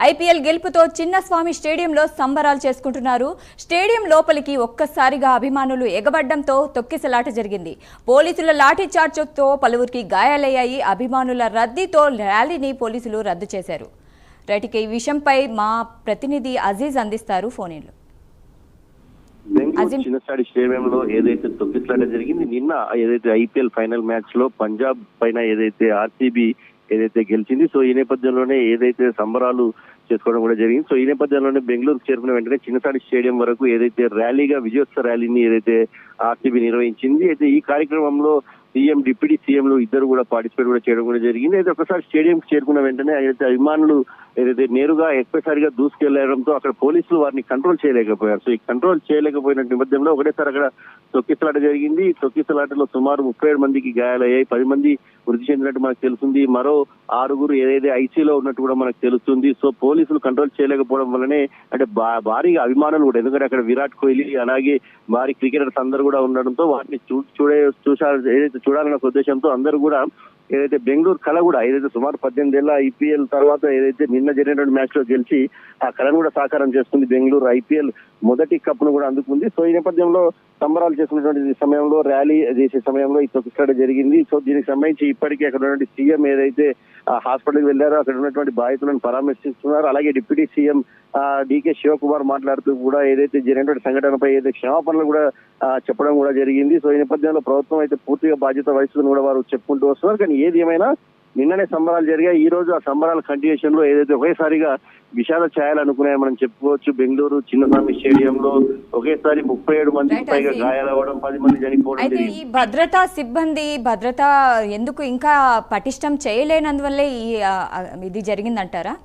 IPL గెలుపుతో Chinnaswamy స్టేడియంలో సంబరాలు చేసుకుంటున్నారు. స్టేడియం లోపలికి ఒక్కసారిగా అభిమానులు ఎగబడ్డంతో తొక్కిసలాట జరిగింది. పోలీసుల లాఠీ చార్జ్తో పలువురికి గాయాలయ్యాయి. అభిమానుల రద్దీతో ర్యాలీని పోలీసులు రద్దు చేశారు. రైట్ ఇక ఈ విషయంపై మా ప్రతినిధి అజీజ్ అందిస్తారు ఫోన్ బెంగళూరు అజిం- చిన్నసాడి స్టేడియంలో ఏదైతే తొక్కిసలాట జరిగింది నిన్న ఏదైతే ఐపీఎల్ ఫైనల్ మ్యాచ్లో పంజాబ్ పైన ఏదైతే ఆర్సీబీ ఏదైతే గెలిచింది సో ఈ నేపథ్యంలోనే ఏదైతే సంబరాలు చేసుకోవడం కూడా జరిగింది. సో ఈ నేపథ్యంలోనే బెంగళూరు చేరుకున్న వెంటనే చిన్నసాడి స్టేడియం వరకు ఏదైతే ర్యాలీగా విజయోత్సవ ర్యాలీని ఏదైతే ఆర్సీబీ నిర్వహించింది అయితే ఈ కార్యక్రమంలో సీఎం డిప్యూటీ సీఎంలు ఇద్దరు కూడా పార్టిసిపేట్ కూడా చేయడం కూడా జరిగింది. అయితే ఒకసారి స్టేడియం చేరుకున్న వెంటనే అయితే అభిమానులు ఏదైతే నేరుగా ఎక్కువసారిగా దూసుకెళ్ళడంతో అక్కడ పోలీసులు వారిని కంట్రోల్ చేయలేకపోయారు. సో ఈ కంట్రోల్ చేయలేకపోయిన నేపథ్యంలో ఒకటేసారి అక్కడ తొక్కిసలాట జరిగింది. తొక్కిసలాటలో సుమారు ముప్పై ఏడు మందికి గాయాలయ్యాయి. పది మంది మృతి చెందినట్టు మనకు తెలుస్తుంది. మరో ఆరుగురు ఏదైతే ఐసీలో ఉన్నట్టు కూడా మనకు తెలుస్తుంది. సో పోలీసులు కంట్రోల్ చేయలేకపోవడం వల్లనే అంటే భా- భారీగా అభిమానులు కూడా ఎందుకంటే అక్కడ విరాట్ కోహ్లీ అలాగే భారీ క్రికెటర్స్ అందరూ కూడా ఉండడంతో వాటిని చూ చూడే చూసారు ఏదైతే చూడాలన్న ఉద్దేశంతో అందరూ కూడా ఏదైతే బెంగళూరు కళ కూడా ఏదైతే సుమారు పద్దెనిమిది ఏళ్ళ ఐపీఎల్ తర్వాత ఏదైతే నిన్న జరిగినటువంటి మ్యాచ్లో గెలిచి ఆ కళను కూడా సాకారం చేసుకుంది బెంగళూరు ఐపీఎల్ మొదటి కప్ను కూడా అందుకుంది. సో ఈ నేపథ్యంలో సంబరాలు చేసుకున్నటువంటి సమయంలో ర్యాలీ చేసే సమయంలో ఈ జరిగింది. సో దీనికి సంబంధించి ఇప్పటికే అక్కడ ఉన్నటువంటి సీఎం ఏదైతే హాస్పిటల్కి వెళ్ళారో అక్కడ ఉన్నటువంటి బాధితులను పరామర్శిస్తున్నారు. అలాగే డిప్యూటీ సీఎం డికే శివకుమార్ మాట్లాడుతూ కూడా ఏదైతే జరిగినటువంటి సంఘటనపై ఏదైతే క్షమాపణలు కూడా చెప్పడం కూడా జరిగింది. సో ఈ నేపథ్యంలో ప్రభుత్వం అయితే పూర్తిగా బాధ్యత వహిస్తుందని కూడా వారు చెప్పుకుంటూ వస్తున్నారు. కానీ ఏది ఏమైనా నిన్ననే సంబరాలు జరిగాయి. ఈ రోజు ఆ సంబరాల కంటిన్యూషన్లో ఏదైతే ఒకేసారిగా విషాద ఛాయలు మనం చెప్పుకోవచ్చు. బెంగళూరు చిన్నస్వామి స్టేడియంలో ఒకేసారి ముప్పై ఏడు Right, పైగా. గాయాలవ్వడం పది మంది చనిపోవడం ఈ భద్రతా సిబ్బంది భద్రత ఎందుకు ఇంకా పటిష్టం చేయలేనందువల్లే ఈ ఇది జరిగిందంటారా?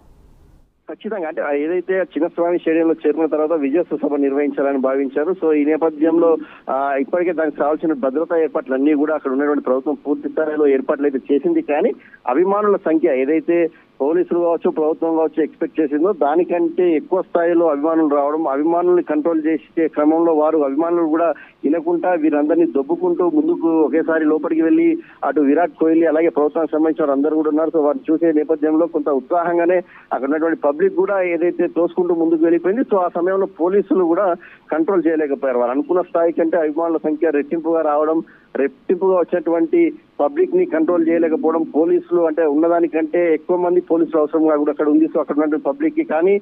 ఖచ్చితంగా. అంటే ఏదైతే చిన్నస్వామి స్టేడియంలో చేరుకున్న తర్వాత విజయోత్సవ సభ నిర్వహించాలని భావించారు. సో ఈ నేపథ్యంలో ఆ, ఇప్పటికే దానికి కావాల్సిన భద్రతా ఏర్పాట్లు అన్ని కూడా అక్కడ ఉన్నటువంటి ప్రభుత్వం పూర్తి స్థాయిలో ఏర్పాట్లు అయితే చేసింది. కానీ అభిమానుల సంఖ్య ఏదైతే పోలీసులు కావచ్చు ప్రభుత్వం కావచ్చు ఎక్స్పెక్ట్ చేసిందో దానికంటే ఎక్కువ స్థాయిలో అభిమానులు రావడం అభిమానుల్ని కంట్రోల్ చేసే క్రమంలో వారు అభిమానులు కూడా వినకుండా వీరందరినీ దొబ్బుకుంటూ ముందుకు ఒకేసారి లోపలికి వెళ్ళి అటు విరాట్ కోహ్లీ అలాగే ప్రభుత్వానికి సంబంధించిన వారు అందరూ కూడా ఉన్నారు. సో వారిని చూసే నేపథ్యంలో కొంత ఉత్సాహంగానే అక్కడ ఉన్నటువంటి పబ్లిక్ కూడా ఏదైతే తోసుకుంటూ ముందుకు వెళ్ళిపోయింది సో ఆ సమయంలో పోలీసులు కూడా కంట్రోల్ చేయలేకపోయారు. వారు అనుకున్న స్థాయి కంటే అభిమానుల సంఖ్య రెట్టింపుగా రావడం రెట్టింపుగా వచ్చినటువంటి పబ్లిక్ని కంట్రోల్ చేయలేకపోవడం పోలీసులు అంటే ఉన్నదానికంటే ఎక్కువ మంది పోలీసులు అవసరం కూడా అక్కడ ఉంది. సో అక్కడ ఉన్నటువంటి పబ్లిక్కి కానీ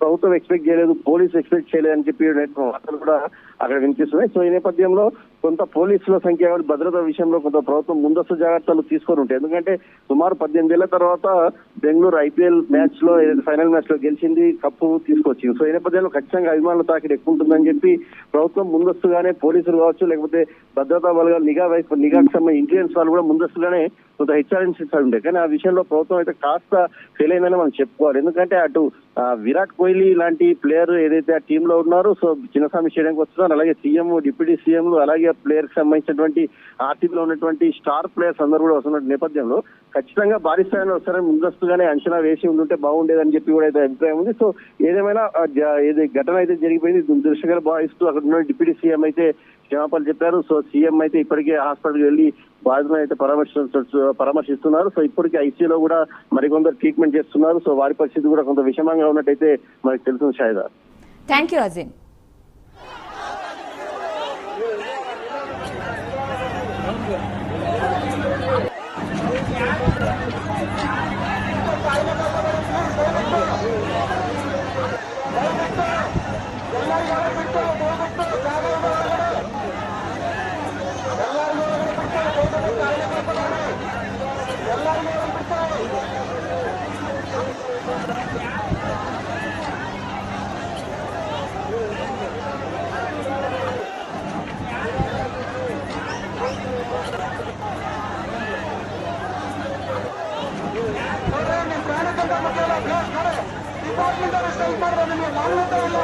ప్రభుత్వం ఎక్స్పెక్ట్ చేయలేదు పోలీసు ఎక్స్పెక్ట్ చేయలేదు అని చెప్పి వార్తలు కూడా అక్కడ వినిపిస్తున్నాయి. సో ఈ నేపథ్యంలో కొంత పోలీసుల సంఖ్య కానీ భద్రత విషయంలో కొంత ప్రభుత్వం ముందస్తు జాగ్రత్తలు తీసుకొని ఉంటాయి ఎందుకంటే సుమారు పద్దెనిమిది ఏళ్ళ తర్వాత బెంగళూరు ఐపీఎల్ మ్యాచ్లో ఫైనల్ మ్యాచ్లో గెలిచింది కప్పు తీసుకొచ్చింది. సో ఈ నేపథ్యంలో ఖచ్చితంగా అభిమానుల తాకిడి ఎక్కువ ఉంటుందని చెప్పి ప్రభుత్వం ముందస్తుగానే పోలీసులు కావచ్చు లేకపోతే భద్రతా బలగాలు నిఘా వైపు నిఘాకు సంబంధించి ఇంటెలిజెన్స్ వాళ్ళు కూడా ముందస్తుగానే కొంత హెచ్చరించి ఉండే. కానీ ఆ విషయంలో ప్రభుత్వం అయితే కాస్త ఫెయిల్ అయిందని మనం చెప్పుకోవాలి. ఎందుకంటే అటు విరాట్ కోహ్లీ లాంటి ప్లేయర్ ఏదైతే ఆ టీమ్లో ఉన్నారో సో చిన్నస్వామి స్టేడియంకి వస్తున్నారు. అలాగే సీఎం డిప్యూటీ సీఎంలు అలాగే ప్లేయర్కి సంబంధించినటువంటి ఆర్టీపీలో ఉన్నటువంటి స్టార్ ప్లేయర్స్ అందరూ కూడా వస్తున్న నేపథ్యంలో ఖచ్చితంగా భారీ స్థాయిలో వస్తారని ముందస్తుగానే అంచనా వేసి ఉండుంటే బాగుండేదని చెప్పి కూడా అయితే అభిప్రాయం ఉంది. సో ఏదేమైనా ఏది ఘటన అయితే జరిగిపోయింది దృశ్యంగా దృష్టిగా భావిస్తూ అక్కడ ఉన్న డిప్యూటీ సీఎం అయితే క్షమాపణలు చెప్పారు. సో సీఎం అయితే ఇప్పటికే హాస్పిటల్కి వెళ్ళి బాధితులను అయితే పరామర్శిస్తు పరామర్శిస్తున్నారు. సో ఇప్పటికే ఐసీయూలో కూడా మరికొందరు ట్రీట్మెంట్ చేస్తున్నారు. సో వారి పరిస్థితి కూడా కొంత విషమంగా ఉన్నట్టయితే మనకు తెలుస్తుంది షాయిదా. థ్యాంక్ యూ ಡಿಪಾರ್ಟ್ಮೆಂಟ್ ಅವರು ಸೈನ್ ಮಾಡಿದ್ರೆ ನಿಮಗೆ ಮಾನ್ಯತೆ ಇಲ್ಲ.